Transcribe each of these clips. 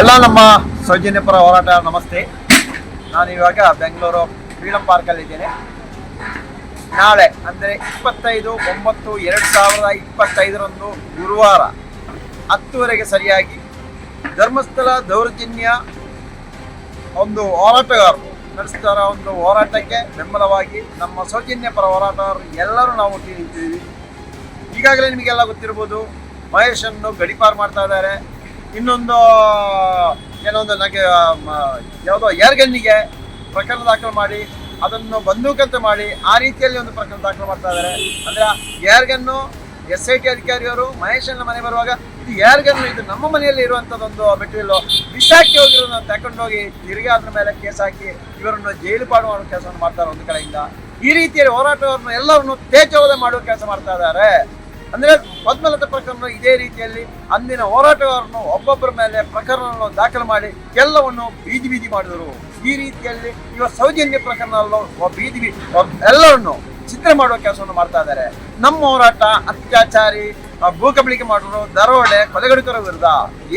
ಎಲ್ಲ ನಮ್ಮ ಸೌಜನ್ಯ ಪರ ಹೋರಾಟ ನಮಸ್ತೆ. ನಾನು ಇವಾಗ ಬೆಂಗಳೂರು ಫ್ರೀಡಂ ಪಾರ್ಕಲ್ಲಿದ್ದೇನೆ ನಾಳೆ ಅಂದರೆ ಇಪ್ಪತ್ತೈದು ಒಂಬತ್ತು ಎರಡು ಸಾವಿರದ ಇಪ್ಪತ್ತೈದರಂದು ಗುರುವಾರ ಹತ್ತುವರೆಗೆ ಸರಿಯಾಗಿ ಧರ್ಮಸ್ಥಳ ದೌರ್ಜನ್ಯ ಒಂದು ಹೋರಾಟಗಾರರು ನಡೆಸ್ತಾರ ಒಂದು ಹೋರಾಟಕ್ಕೆ ಬೆಂಬಲವಾಗಿ ನಮ್ಮ ಸೌಜನ್ಯ ಪರ ಹೋರಾಟಗಾರರು ಎಲ್ಲರೂ ನಾವು ನಿಂತಿದ್ದೀವಿ ಈಗಾಗಲೇ ನಿಮಗೆಲ್ಲ ಗೊತ್ತಿರ್ಬೋದು, ಮಹೇಶನ್ನು ಗಡಿಪಾರು ಮಾಡ್ತಾ ಇದ್ದಾರೆ. ಇನ್ನೊಂದು ಏನೋ ಒಂದು ನನಗೆ ಯಾವುದೋ ಏರ್ಗನ್ನಿಗೆ ಪ್ರಕರಣ ದಾಖಲು ಮಾಡಿ, ಅದನ್ನು ಬಂದೂಕಂತೆ ಮಾಡಿ, ಆ ರೀತಿಯಲ್ಲಿ ಒಂದು ಪ್ರಕರಣ ದಾಖಲು ಮಾಡ್ತಾ ಇದ್ದಾರೆ. ಅಂದ್ರೆ, ಯಾರ್ಗನ್ನು ಎಸ್ ಐ ಟಿ ಅಧಿಕಾರಿಯವರು ಮಹೇಶನ ಮನೆ ಬರುವಾಗ, ಇದು ಯಾರ್ಗನ್ನು, ಇದು ನಮ್ಮ ಮನೆಯಲ್ಲಿ ಇರುವಂತದೊಂದು ಮೆಟೀರಿಯಲ್ ಬಿಸಾಕಿ ಹೋಗಿರೋದನ್ನ ತಗೊಂಡೋಗಿ ತಿರುಗಿ ಅದ್ರ ಮೇಲೆ ಕೇಸ್ ಹಾಕಿ, ಇವರನ್ನು ಜೈಲು ಪಾಡು ಮಾಡೋ ಕೆಲಸವನ್ನು ಮಾಡ್ತಾರೆ ಒಂದು ಕಡೆಯಿಂದ. ಈ ರೀತಿಯಲ್ಲಿ ಹೋರಾಟವನ್ನು ಎಲ್ಲರನ್ನು ತೇಜೋವಧೆ ಮಾಡುವ ಕೆಲಸ ಮಾಡ್ತಾ ಇದ್ದಾರೆ. ಅಂದ್ರೆ ಪದ್ಮಲತಾ ಪ್ರಕರಣ ಇದೇ ರೀತಿಯಲ್ಲಿ ಅಂದಿನ ಹೋರಾಟಗಾರರನ್ನು ಒಬ್ಬೊಬ್ಬರ ಮೇಲೆ ಪ್ರಕರಣವನ್ನು ದಾಖಲು ಮಾಡಿ ಎಲ್ಲವನ್ನು ಬೀದಿ ಬೀದಿ ಮಾಡಿದರು. ಈ ರೀತಿಯಲ್ಲಿ ಇವ ಸೌಜನ್ಯ ಪ್ರಕರಣದಲ್ಲೂ ಬೀದಿ ಬೀದಿ ಎಲ್ಲರನ್ನು ಚಿತ್ರ ಮಾಡುವ ಕೆಲಸವನ್ನು ಮಾಡ್ತಾ ಇದ್ದಾರೆ. ನಮ್ಮ ಹೋರಾಟ ಅತ್ಯಾಚಾರಿ ಭೂಕಬಳಿಕೆ ಮಾಡೋರು ದರೋಡೆ ಕೊಲೆಗಡುಕರ ವಿರುದ್ಧ.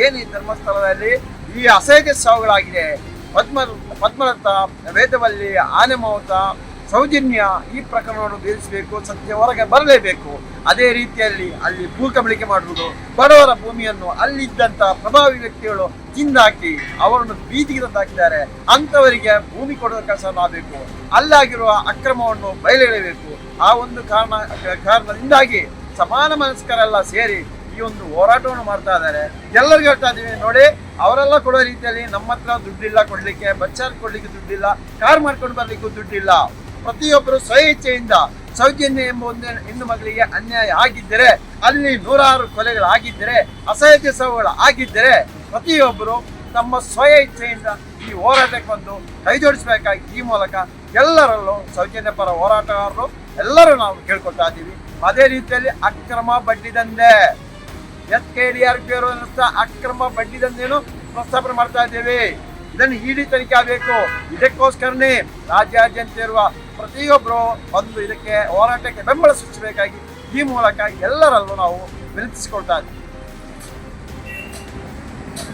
ಏನು ಈ ಧರ್ಮಸ್ಥಳದಲ್ಲಿ ಈ ಅಸಹ್ಯ ಸಾವುಗಳಾಗಿದೆ. ಪದ್ಮ ಪದ್ಮಲತಾ ವೇದವಲ್ಲಿ ಆನೆಮೌತ ಸೌಜನ್ಯ ಈ ಪ್ರಕರಣವನ್ನು ಬೀರಿಸಬೇಕು ಸತ್ಯ ಹೊರಗೆ ಬರಲೇಬೇಕು. ಅದೇ ರೀತಿಯಲ್ಲಿ ಅಲ್ಲಿ ಭೂಕಬಳಿಕೆ ಮಾಡುವುದು, ಬಡವರ ಭೂಮಿಯನ್ನು ಅಲ್ಲಿದ್ದಂತಹ ಪ್ರಭಾವಿ ವ್ಯಕ್ತಿಗಳು ತಿಂದಾಕಿ, ಅವರನ್ನು ಬೀದಿಗೆ ತಂದಾಕಿದ್ದಾರೆ. ಅಂತವರಿಗೆ ಭೂಮಿ ಕೊಡುವ ಕೆಲಸ ಮಾಡಬೇಕು. ಅಲ್ಲಾಗಿರುವ ಅಕ್ರಮವನ್ನು ಬಯಲಿಡಬೇಕು. ಆ ಒಂದು ಕಾರಣ, ಕಾರಣದಿಂದಾಗಿ ಸಮಾನ ಮನಸ್ಕರೆಲ್ಲ ಸೇರಿ ಈ ಒಂದು ಹೋರಾಟವನ್ನು ಮಾಡ್ತಾ ಇದ್ದಾರೆ. ಎಲ್ಲರಿಗೂ ಹೇಳ್ತಾ ಇದ್ದೀವಿ, ನೋಡಿ, ಅವರೆಲ್ಲ ಕೊಡೋ ರೀತಿಯಲ್ಲಿ ನಮ್ಮ ಹತ್ರ ದುಡ್ಡಿಲ್ಲ, ಕೊಡ್ಲಿಕ್ಕೆ ಬಚ್ಚಾರ್ ಕೊಡ್ಲಿಕ್ಕೆ ದುಡ್ಡಿಲ್ಲ, ಕಾರ್ ಮಾಡ್ಕೊಂಡು ಬರ್ಲಿಕ್ಕೂ ದುಡ್ಡಿಲ್ಲ. ಪ್ರತಿಯೊಬ್ಬರು ಸ್ವಇಚ್ಛೆಯಿಂದ ಸೌಜನ್ಯ ಎಂಬ ಒಂದು ಹೆಣ್ಣು ಮಗಳಿಗೆ ಅನ್ಯಾಯ ಆಗಿದ್ದರೆ, ಅಲ್ಲಿ ನೂರಾರು ಕೊಲೆಗಳು ಆಗಿದ್ದರೆ ಅಸಹ್ಯ ಸವಗಳು ಆಗಿದ್ದರೆ ಪ್ರತಿಯೊಬ್ಬರು ತಮ್ಮ ಸ್ವಯ ಇಚ್ಛೆಯಿಂದ ಈ ಹೋರಾಟಕ್ಕೆ ಬಂದು ಕೈ ಜೋಡಿಸಬೇಕಾಗಿ ಈ ಮೂಲಕ ಎಲ್ಲರಲ್ಲೂ ಸೌಜನ್ಯ ಪರ ಹೋರಾಟಗಾರರು ಎಲ್ಲರೂ ನಾವು ಕೇಳ್ಕೊಳ್ತಾ ಇದ್ದೀವಿ. ಅದೇ ರೀತಿಯಲ್ಲಿ ಅಕ್ರಮ ಬಡ್ಡಿ ದಂಧೆ. S K D R P ಅವರು ನಡೆಸ್ತಾ ಅಕ್ರಮ ಬಡ್ಡಿ ದಂಧೆಯನ್ನು ಪ್ರಸ್ತಾಪನೆ ಮಾಡ್ತಾ ಇದ್ದೀವಿ. ಇದನ್ನು ಇಡಿ ತನಿಖೆ ಆಗಬೇಕು. ಇದಕ್ಕೋಸ್ಕರನೇ ರಾಜ್ಯಾದ್ಯಂತ ಇರುವ ಪ್ರತಿಯೊಬ್ಬರು ಬಂದು ಇದಕ್ಕೆ ಹೋರಾಟಕ್ಕೆ ಬೆಂಬಲ ಸೂಚಿಸಬೇಕಾಗಿ ಈ ಮೂಲಕ ಎಲ್ಲರಲ್ಲೂ ನಾವು ವಿನಂತಿಸಿಕೊಳ್ತಾ ಇದ್ದೀವಿ.